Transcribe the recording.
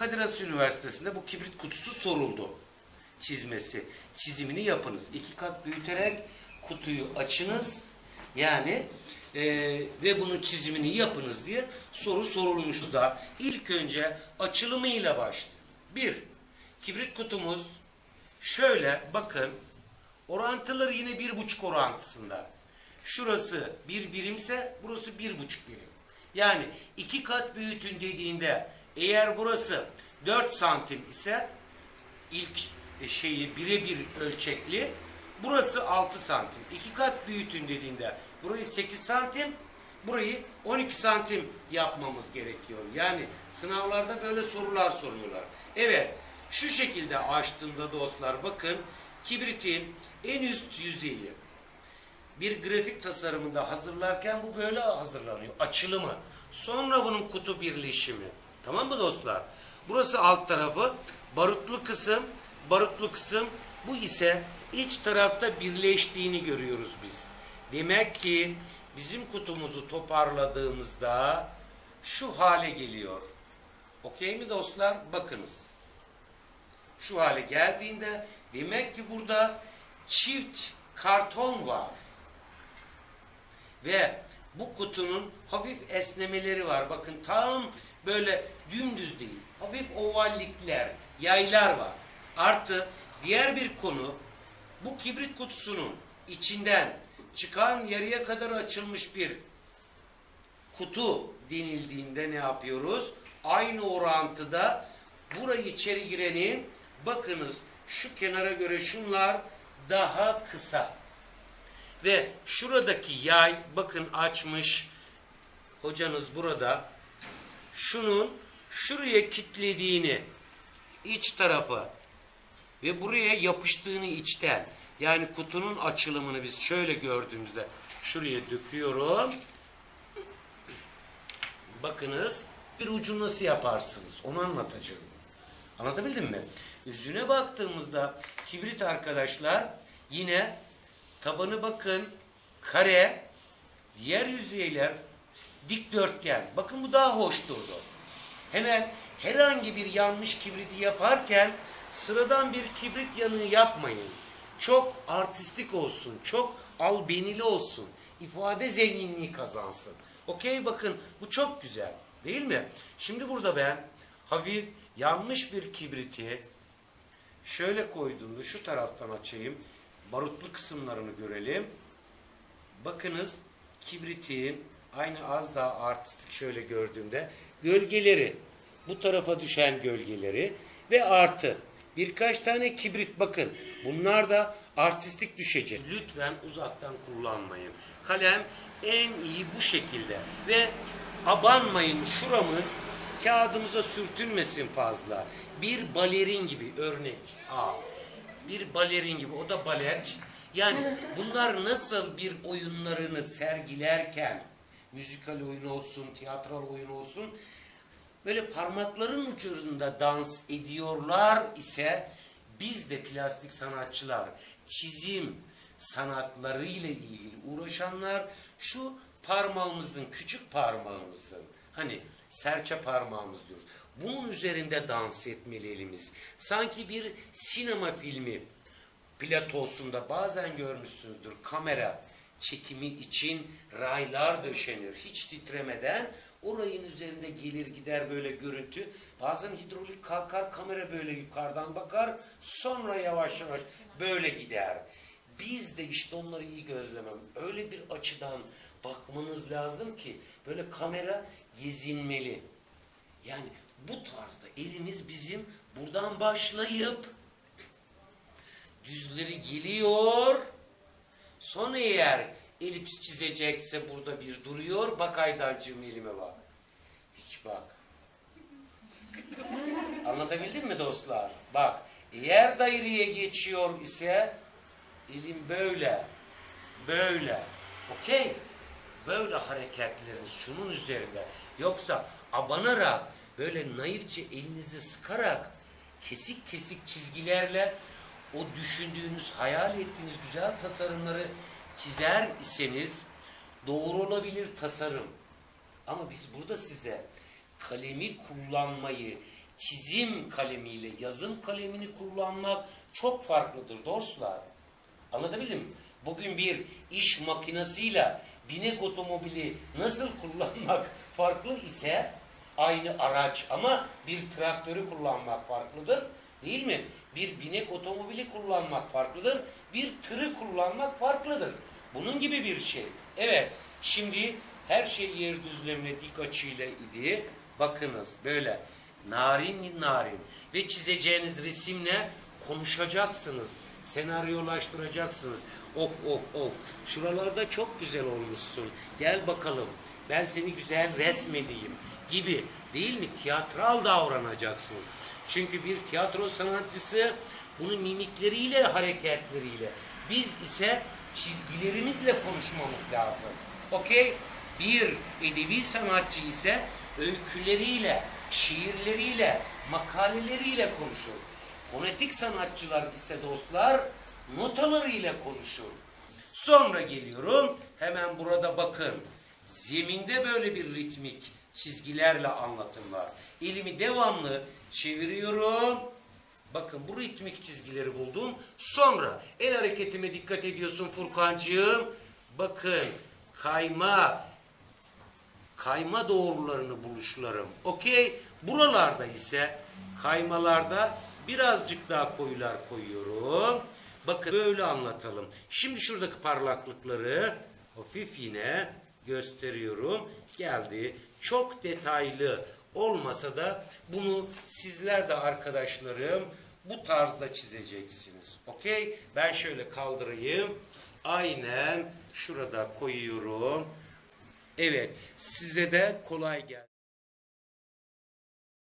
Kadir Has Üniversitesi'nde bu kibrit kutusu soruldu. Çizmesi. Çizimini yapınız. İki kat büyüterek kutuyu açınız. Yani e, ve bunun çizimini yapınız diye soru sorulmuştu da. İlk önce açılımıyla başlıyor. Bir, kibrit kutumuz şöyle bakın orantıları yine bir buçuk orantısında. Şurası bir birimse burası bir buçuk birim. Yani iki kat büyütün dediğinde eğer burası 4 santim ise ilk e, şeyi birebir ölçekli burası 6 santim. İki kat büyütün dediğinde burayı 8 santim burayı 12 santim yapmamız gerekiyor. Yani sınavlarda böyle sorular soruyorlar. Evet şu şekilde açtığımda dostlar bakın kibritin en üst yüzeyi bir grafik tasarımında hazırlarken bu böyle hazırlanıyor. Açılımı. Sonra bunun kutu birleşimi. Tamam mı dostlar? Burası alt tarafı. Barutlu kısım. Barutlu kısım. Bu ise iç tarafta birleştiğini görüyoruz biz. Demek ki bizim kutumuzu toparladığımızda şu hale geliyor. Okey mi dostlar? Bakınız. Şu hale geldiğinde demek ki burada çift karton var. Ve bu kutunun hafif esnemeleri var. Bakın tam böyle dümdüz değil. Hafif ovallikler, yaylar var. Artı diğer bir konu bu kibrit kutusunun içinden çıkan yarıya kadar açılmış bir kutu denildiğinde ne yapıyoruz? Aynı orantıda burayı içeri girenin bakınız şu kenara göre şunlar daha kısa. Ve şuradaki yay bakın açmış hocanız burada şunun şuraya kitlediğini iç tarafı ve buraya yapıştığını içten yani kutunun açılımını biz şöyle gördüğümüzde şuraya döküyorum. Bakınız bir ucu nasıl yaparsınız onu anlatacağım. Anlatabildim mi? Yüzüne baktığımızda kibrit arkadaşlar yine tabanı bakın kare, diğer yüzeyler dikdörtgen. Bakın bu daha hoş durdu. Hemen herhangi bir yanmış kibriti yaparken sıradan bir kibrit yanığı yapmayın. Çok artistik olsun, çok albenili olsun, ifade zenginliği kazansın. Okey bakın bu çok güzel değil mi? Şimdi burada ben hafif yanmış bir kibriti şöyle koyduğumda şu taraftan açayım. Barutlu kısımlarını görelim. Bakınız kibritin aynı az daha artistik şöyle gördüğümde gölgeleri bu tarafa düşen gölgeleri ve artı birkaç tane kibrit bakın bunlar da artistik düşecek. Lütfen uzaktan kullanmayın. Kalem en iyi bu şekilde ve abanmayın şuramız kağıdımıza sürtünmesin fazla. Bir balerin gibi örnek. Aa, bir balerin gibi o da balet. Yani bunlar nasıl bir oyunlarını sergilerken müzikal oyun olsun, tiyatral oyun olsun böyle parmakların uçlarında dans ediyorlar ise biz de plastik sanatçılar çizim sanatları ile ilgili uğraşanlar şu parmağımızın küçük parmağımızın hani serçe parmağımız diyoruz. Bunun üzerinde dans etmeli elimiz. Sanki bir sinema filmi platosunda bazen görmüşsünüzdür kamera çekimi için raylar döşenir. Hiç titremeden o rayın üzerinde gelir gider böyle görüntü. Bazen hidrolik kalkar kamera böyle yukarıdan bakar sonra yavaş yavaş böyle gider. Biz de işte onları iyi gözlemem. Öyle bir açıdan bakmanız lazım ki böyle kamera gezinmeli. Yani bu tarzda elimiz bizim buradan başlayıp düzleri geliyor. Sonra eğer elips çizecekse burada bir duruyor. Bak Aydancığım elime bak. Hiç bak. Anlatabildim mi dostlar? Bak eğer daireye geçiyor ise elim böyle. Böyle. Okey? Böyle hareketleriniz şunun üzerinde. Yoksa abanarak böyle naifçe elinizi sıkarak kesik kesik çizgilerle o düşündüğünüz, hayal ettiğiniz güzel tasarımları çizer iseniz doğru olabilir tasarım. Ama biz burada size kalemi kullanmayı, çizim kalemiyle yazım kalemini kullanmak çok farklıdır dostlar. Anlatabildim mi? Bugün bir iş makinesiyle binek otomobili nasıl kullanmak farklı ise aynı araç ama bir traktörü kullanmak farklıdır. Değil mi? Bir binek otomobili kullanmak farklıdır. Bir tırı kullanmak farklıdır. Bunun gibi bir şey. Evet. Şimdi her şey yer düzlemine dik açıyla idi. Bakınız böyle narin narin ve çizeceğiniz resimle konuşacaksınız. Senaryolaştıracaksınız. Of of of. Şuralarda çok güzel olmuşsun. Gel bakalım. Ben seni güzel resmedeyim gibi. Değil mi? Tiyatral davranacaksınız. Çünkü bir tiyatro sanatçısı bunu mimikleriyle, hareketleriyle. Biz ise çizgilerimizle konuşmamız lazım. Okey? Bir edebi sanatçı ise öyküleriyle, şiirleriyle, makaleleriyle konuşur. Fonetik sanatçılar ise dostlar notalarıyla konuşur. Sonra geliyorum hemen burada bakın. Zeminde böyle bir ritmik çizgilerle anlatım var. Elimi devamlı çeviriyorum. Bakın bu ritmik çizgileri buldum. Sonra el hareketime dikkat ediyorsun Furkancığım. Bakın kayma, kayma doğrularını buluşlarım. Okey. Buralarda ise kaymalarda birazcık daha koyular koyuyorum. Bakın böyle anlatalım. Şimdi şuradaki parlaklıkları hafif yine gösteriyorum. Geldi. Çok detaylı olmasa da bunu sizler de arkadaşlarım bu tarzda çizeceksiniz. Okey? Ben şöyle kaldırayım. Aynen şurada koyuyorum. Evet, size de kolay gelsin.